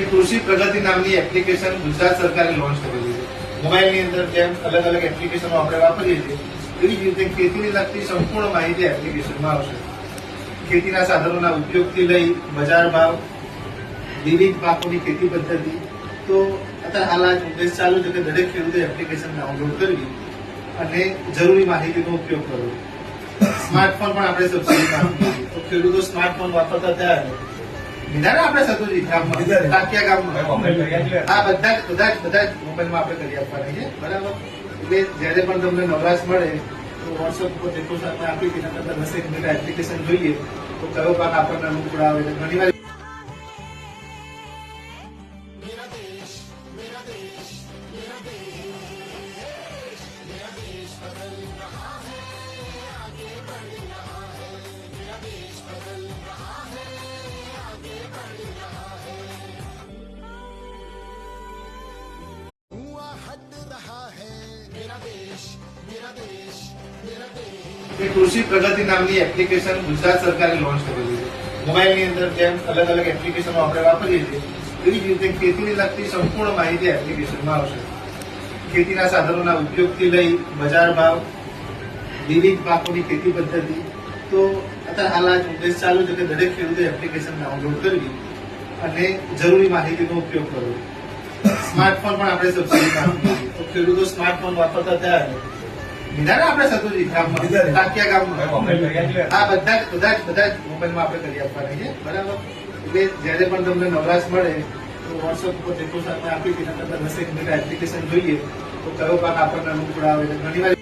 એ કૃષિ પ્રગતિ નામની એપ્લિકેશન ગુજરાત સરકારે લોન્ચ કરેલી છે. મોબાઈલની અંદર જેમ અલગ અલગ એપ્લિકેશનો આપણે વાપરીએ છીએ, એવી જ રીતે ખેતીને લગતી સંપૂર્ણ માહિતી એપ્લિકેશનમાં આવશે. ખેતીના સાધનોના ઉપયોગથી લઈ બજાર ભાવ, વિવિધ પાકોની ખેતી પદ્ધતિ, તો અત્યારે હાલ આ ઝુંબેશ ચાલુ છે કે દરેક ખેડૂતે એપ્લિકેશન ડાઉનલોડ કરવી અને જરૂરી માહિતીનો ઉપયોગ કરવો. સ્માર્ટફોન પણ આપણે સબસિડી. તો ખેડૂતો સ્માર્ટફોન વાપરતા થયા ને લીધા ને આપણે સતુજી ગામમાં. ટાંકિયા ગામમાં. આ બધા જ બધા જ બધા જ મોબાઈલમાં આપણે કરી આપવાના છે. બરાબર? એટલે જ્યારે પણ તમને નવરાશ મળે તો વોટ્સઅપ ઉપર જેટલું સાથે આપી તેના કરતા એક મિનિટ એપ્લિકેશન જોઈએ તો કયો પાક આપણને અનુકૂળ આવે છે? ઘણી વાર એ કૃષિ પ્રગતિ નામની એપ્લિકેશન ગુજરાત સરકારે લોન્ચ કરેલી છે. મોબાઈલની અંદર જેમ અલગ અલગ એપ્લિકેશનો આપણે વાપરીએ છીએ, એવી જ રીતે ખેતીને લગતી સંપૂર્ણ માહિતી એપ્લિકેશનમાં આવશે. ખેતીના સાધનોના ઉપયોગથી લઈ બજાર ભાવ, વિવિધ પાકોની ખેતી પદ્ધતિ, તો અત્યારે હાલ આ ઉદ્દેશ ચાલુ છે કે દરેક ખેડૂતે એપ્લિકેશન ડાઉનલોડ કરવી અને જરૂરી માહિતીનો ઉપયોગ કરવો. સ્માર્ટફોન પણ આપણે સબસિડીમાં ખેડૂતો સ્માર્ટફોન વાપરતા થયા લીધા ને આપણે સતુજી ગામમાં. ટાંકિયા ગામમાં. મોબાઈલ આ બધા જ બધા જ બધા જ મોબાઈલમાં આપણે કરી આપવાના છે. બરાબર? એટલે જ્યારે પણ તમને નવરાશ મળે તો વોટ્સઅપ ઉપર જેટલું સાથે આપી દીધા કરતા દસેક મિનિટ એપ્લિકેશન જોઈએ. તો કયો પાક આપણને અનુકૂળ આવે છે? ઘણી વાર